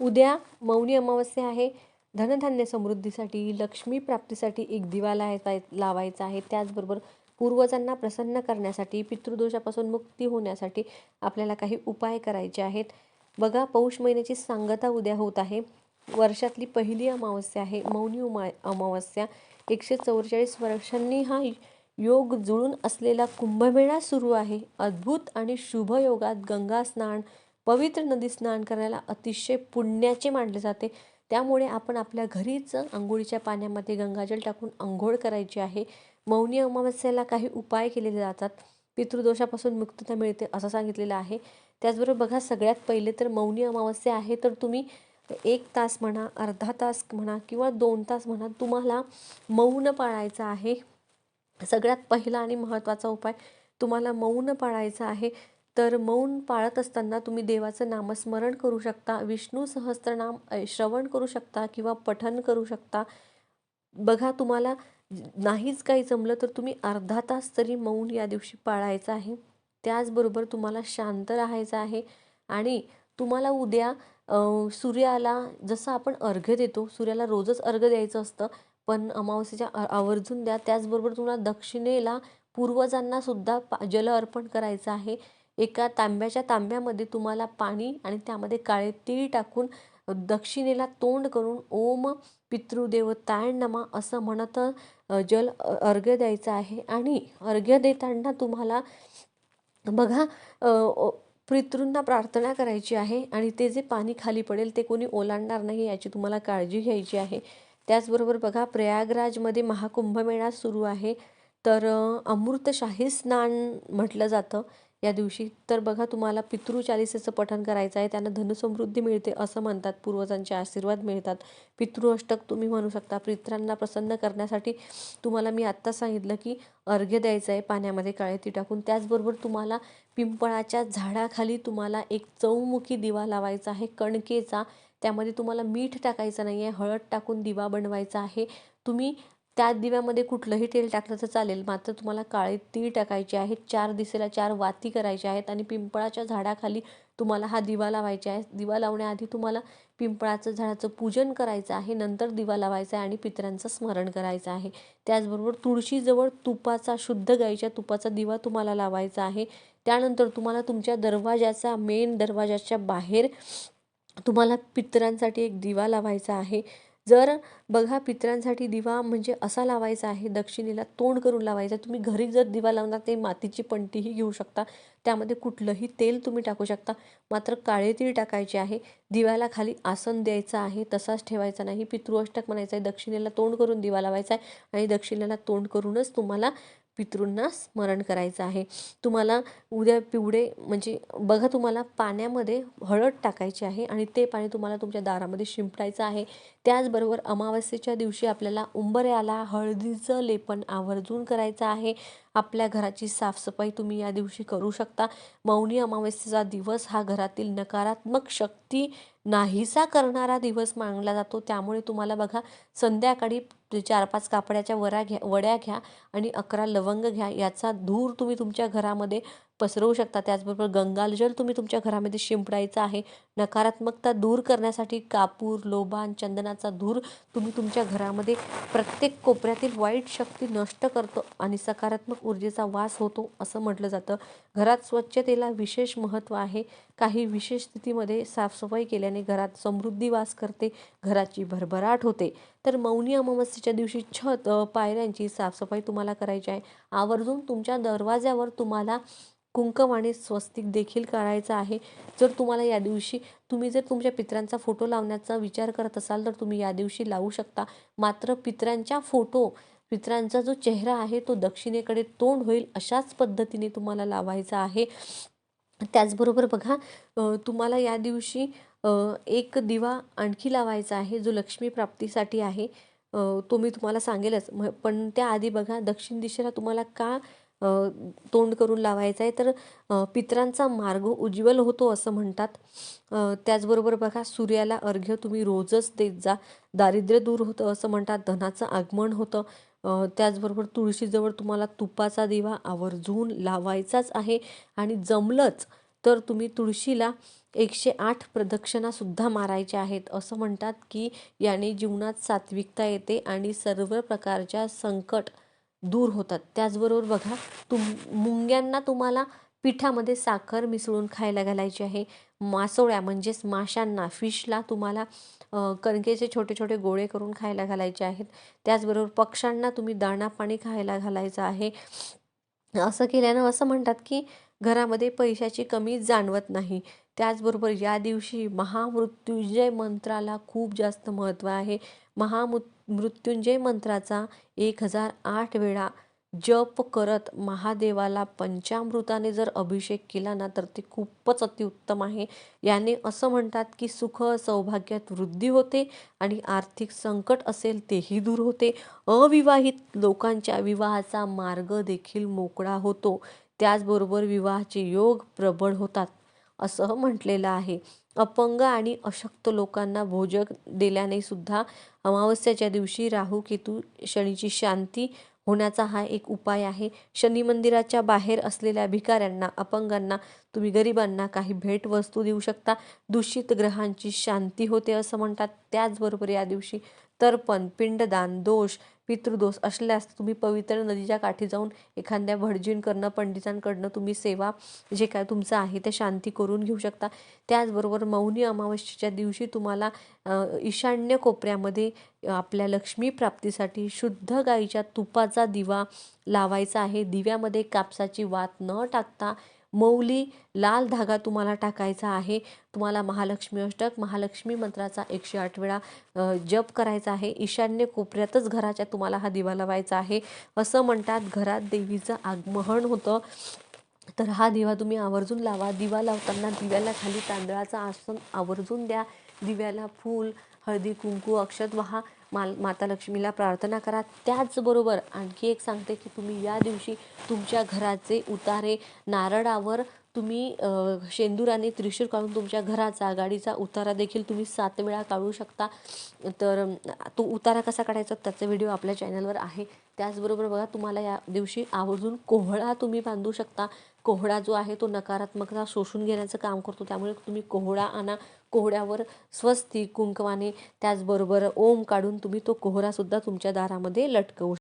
उद्या मौनी अमावस्या आहे. धनधान्य समृद्धीसाठी लक्ष्मी प्राप्तीसाठी एक दिवा लावायचा लावायचा आहे. त्याचबरोबर पूर्वजांना प्रसन्न करण्यासाठी पितृदोषापासून मुक्ती होण्यासाठी आपल्याला काही उपाय करायचे आहेत. बघा पौष महिन्याची सांगता उद्या होत आहे. वर्षातली पहिली अमावस्या आहे. मौनी उमा अमावस्या. एकशे चौवेचाळीस वर्षांनी हा योग जुळून असलेला कुंभमेळा सुरू आहे. अद्भुत आणि शुभ योगात गंगा स्नान पवित्र नदी स्नान करायला अतिशय पुण्याचे मानले जाते. त्यामुळे आपण आपल्या घरीच आंघोळीच्या पाण्यामध्ये गंगाजल टाकून आंघोळ करायची आहे. मौनी अमावस्याला काही उपाय केलेले जातात. पितृदोषापासून मुक्तता मिळते असं सांगितलेलं आहे. त्याचबरोबर बघा सगळ्यात पहिले तर मौनी अमावस्या आहे तर तुम्ही एक तास म्हणा अर्धा तास म्हणा किंवा दोन तास म्हणा तुम्हाला मौन पाळायचं आहे. सगळ्यात पहिला आणि महत्त्वाचा उपाय तुम्हाला मौन पाळायचं आहे. तर मौन पाळत असताना तुम्ही देवाचं नामस्मरण करू शकता विष्णू सहस्त्रनाम श्रवण करू शकता किंवा पठन करू शकता. बघा तुम्हाला नाहीच काही जमलं तर तुम्ही अर्धा तास तरी मौन या दिवशी पाळायचं आहे. त्याचबरोबर तुम्हाला शांत राहायचं आहे आणि तुम्हाला उद्या सूर्याला जसं आपण अर्घ्य देतो सूर्याला रोजच अर्घ्य द्यायचं असतं पण अमावस्येच्या आवर्जून द्या. त्याचबरोबर तुम्हाला दक्षिणेला पूर्वजांना सुद्धा पा जल अर्पण करायचं आहे. एका तांब्याच्या तांब्यामध्ये तुम्हाला पाणी आणि त्यामध्ये काळे तीळ टाकून दक्षिणेला तोंड करून ओम पितृदेवताय नमा असं म्हणत जल अर्घ्य द्यायचं आहे. आणि अर्घ्य देताना तुम्हाला बघा पितृंना प्रार्थना करायची आहे आणि ते जे पाणी खाली पडेल ते कोणी ओलांडणार नाही याची तुम्हाला काळजी घ्यायची आहे. त्याचबरोबर बघा प्रयागराजमध्ये महाकुंभमेळा सुरू आहे. तर अमृतशाही स्नान म्हटलं जातं. या दिवशी. तर बघा तुम्हाला पितृचालिसेचं पठण करायचं आहे. त्यांना धनसमृद्धी मिळते असं म्हणतात. पूर्वजांचे आशीर्वाद मिळतात. पितृअष्टक तुम्ही म्हणू शकता. पित्रांना प्रसन्न करण्यासाठी तुम्हाला मी आत्ता सांगितलं की अर्घ्य द्यायचं आहे पाण्यामध्ये काळे टाकून. त्याचबरोबर तुम्हाला पिंपळाच्या झाडाखाली तुम्हाला एक चौमुखी दिवा लावायचा आहे. कणकेचा. त्यामध्ये तुम्हाला मीठ टाकायचं नाही आहे हळद टाकून दिवा बनवायचा आहे. तुम्ही त्या दिव्यामध्ये कुठलंही तेल टाकलं तर चालेल. मात्र तुम्हाला काळे तीळ टाकायचे आहेत चार दिसेला चार वाती करायच्या आहेत आणि पिंपळाच्या झाडाखाली तुम्हाला हा दिवा लावायचा आहे. दिवा लावण्याआधी तुम्हाला पिंपळाचं झाडाचं पूजन करायचं आहे. नंतर दिवा लावायचा आहे आणि पितरांचं स्मरण करायचं आहे. त्याचबरोबर तुळशीजवळ तुपाचा शुद्ध गाईच्या तुपाचा दिवा तुम्हाला लावायचा आहे. त्यानंतर तुम्हाला तुमच्या दरवाजाचा मेन दरवाजाच्या बाहेर तुम्हाला पितरांसाठी एक दिवा लावायचा आहे. जर बघा पितरांसाठी दिवा म्हणजे असा लावायचा आहे दक्षिणेला तोंड करून लावायचा तुम्ही घरी जर दिवा लावणार ते मातीची पंटीही घेऊ शकता. त्यामध्ये कुठलंही तेल तुम्ही टाकू शकता. मात्र काळे तीळ टाकायचे आहे. दिव्याला खाली आसन द्यायचं आहे. तसाच ठेवायचा नाही. पितृअष्टक म्हणायचं आहे. दक्षिणेला तोंड करून दिवा लावायचा आहे. आणि दक्षिणेला तोंड करूनच तुम्हाला पितृंना स्मरण करायचं आहे. तुम्हाला उद्या पिवळे म्हणजे बघा तुम्हाला पाण्यामध्ये हळद टाकायची आहे आणि ते पाणी तुम्हाला तुमच्या दारामध्ये शिंपडायचं आहे. त्याचबरोबर अमावस्येच्या दिवशी आपल्याला उंबऱ्याला हळदीचं लेपन आवर्जून करायचं आहे. आपल्या घराची साफसफाई तुम्ही या दिवशी करू शकता. मौनी अमावस्येचा दिवस हा घरातील नकारात्मक शक्ती नाहीसा करणारा दिवस मानला जातो. त्यामुळे तुम्हाला बघा संध्याकाळी चार पाच कापड्याच्या वऱ्या घ्या वड्या घ्या आणि अकरा लवंग घ्या याचा धूर तुम्ही तुमच्या घरामध्ये पसरवू शकता. त्याचबरोबर गंगाजल तुम्ही तुमच्या घरामध्ये शिंपडायचं आहे. नकारात्मकता दूर करण्यासाठी कापूर लोबान चंदनाचा धूर तुम्ही तुमच्या घरामध्ये प्रत्येक कोपऱ्यातील वाईट शक्ती नष्ट करतो आणि सकारात्मक ऊर्जेचा वास होतो असं म्हटलं जातं. घरात स्वच्छतेला विशेष महत्त्व आहे. काही विशेष स्थितीमध्ये साफसफाई केल्याने घरात समृद्धी वास करते घराची भरभराट होते. तर मौनी अमावस्येच्या दिवशी छत पायऱ्यांची साफसफाई तुम्हाला करायची आहे. आवर्जून तुमच्या दरवाज्यावर तुम्हाला कुंकम आणि स्वस्तिक देखील करायचं आहे. जर तुम्हाला या दिवशी तुम्ही जर तुमच्या पित्रांचा फोटो लावण्याचा विचार करत असाल तर तुम्ही या दिवशी लावू शकता. मात्र पित्रांच्या फोटो पित्रांचा जो चेहरा आहे तो दक्षिणेकडे तोंड होईल अशाच पद्धतीने तुम्हाला लावायचा आहे. त्याचबरोबर बघा तुम्हाला या दिवशी एक दिवा आणखी लावायचा आहे जो लक्ष्मी प्राप्तीसाठी आहे. तो मी तुम्हाला सांगेलच. पण त्याआधी बघा दक्षिण दिशेला तुम्हाला का तोंड करून लावायचं आहे? तर पित्रांचा मार्ग उज्ज्वल होतो असं म्हणतात. त्याचबरोबर बघा सूर्याला अर्घ्य तुम्ही रोजच देत जा. दारिद्र्य दूर होतं असं म्हणतात. धनाचं आगमन होतं. त्याचबरोबर तुळशीजवळ तुम्हाला तुपाचा दिवा आवर्जून लावायचाच आहे आणि जमलंच तर तुम्ही तुळशीला एकशे आठ प्रदक्षिणासुद्धा मारायच्या आहेत. असं म्हणतात की याने जीवनात सात्विकता येते आणि सर्व प्रकारच्या संकट दूर होतात. त्याचबरोबर बघा तुम मुंग्यांना तुम्हाला पिठामध्ये साखर मिसळून खायला घालायची आहे. मासोळ्या म्हणजेच माशांना फिशला तुम्हाला कणकेचे छोटे छोटे गोळे करून खायला घालायचे आहेत. त्याचबरोबर पक्ष्यांना तुम्ही दाणा पाणी खायला घालायचं आहे. असं केल्यानं असं म्हणतात की घरामध्ये पैशाची कमी जाणवत नाही. त्याचबरोबर या दिवशी महामृत्युंजय मंत्राला खूप जास्त महत्त्व आहे. महामृ मृत्युंजय मंत्राचा एक हजार आठ वेळा जप करत महादेवाला पंचामृताने जर अभिषेक केला ना तर ते खूपच अतिउत्तम आहे. याने असं म्हणतात की सुख सौभाग्यात वृद्धी होते आणि आर्थिक संकट असेल तेही दूर होते. अविवाहित लोकांच्या विवाहाचा मार्ग देखील मोकळा होतो. त्याचबरोबर विवाहाचे योग प्रबळ होतात असं म्हटलेलं आहे. अपंग आणि अशक्त लोकांना भोजक दिल्याने सुद्धा अमावस्याच्या दिवशी राहू केतू शनीची शांती होण्याचा हा एक उपाय आहे. शनी मंदिराच्या बाहेर असलेल्या भिकाऱ्यांना अपंगांना तुम्ही गरिबांना काही भेटवस्तू देऊ शकता. दूषित ग्रहांची शांती होते असं म्हणतात. त्याचबरोबर या दिवशी तर्पण पिंडदान दोष पितृदोष असल्यास तुम्ही पवित्र नदीच्या काठी जाऊन एखाद्या भटजींकडनं पंडितांकडनं तुम्ही सेवा जे काय तुमचं आहे ते शांती करून घेऊ शकता. त्याचबरोबर मौनी अमावस्येच्या दिवशी तुम्हाला ईशान्य कोपऱ्यामध्ये आपल्या लक्ष्मी प्राप्तीसाठी शुद्ध गाईच्या तुपाचा दिवा लावायचा आहे. दिव्यामध्ये कापसाची वात न टाकता मौली लाल धागा तुम्हाला टाकायचा आहे. तुम्हाला महालक्ष्मी अष्टक महालक्ष्मी मंत्राचा एकशे आठ वेळा जप करायचा आहे. ईशान्य कोपऱ्यातच घराच्या तुम्हाला हा दिवा लावायचा आहे. असं म्हणतात घरात देवीचं आगमहन होतं. तर हा दिवा तुम्ही आवर्जून लावा. दिवा लावताना दिव्याला खाली तांदळाचं आसन आवर्जून द्या. दिव्याला फूल हळदी कुंकू अक्षत वहा. माल माता लक्ष्मीला प्रार्थना करा. त्याचबरोबर आणखी एक सांगते की तुम्ही या दिवशी तुमच्या घराचे उतारे नारळावर तुम्ही शेंदुराने त्रिशूळ काढून तुमच्या घराचा गाडीचा उतारा देखील तुम्ही सात वेळा काढू शकता. तर तो उतारा कसा काढायचा त्याचा व्हिडिओ आपल्या चॅनलवर आहे. त्याचबरोबर बघा तुम्हाला या दिवशी आवर्जून कोहळा तुम्ही बांधू शकता. कोहळा जो आहे तो नकारात्मकता शोषून घेण्याचं काम करतो. त्यामुळे तुम्ही कोहळा आणा. कोहळ्यावर स्वस्ती कुंकवाने त्याचबरोबर ओम काढून तुम्ही तो कोहरासुद्धा तुमच्या दारामध्ये लटकवू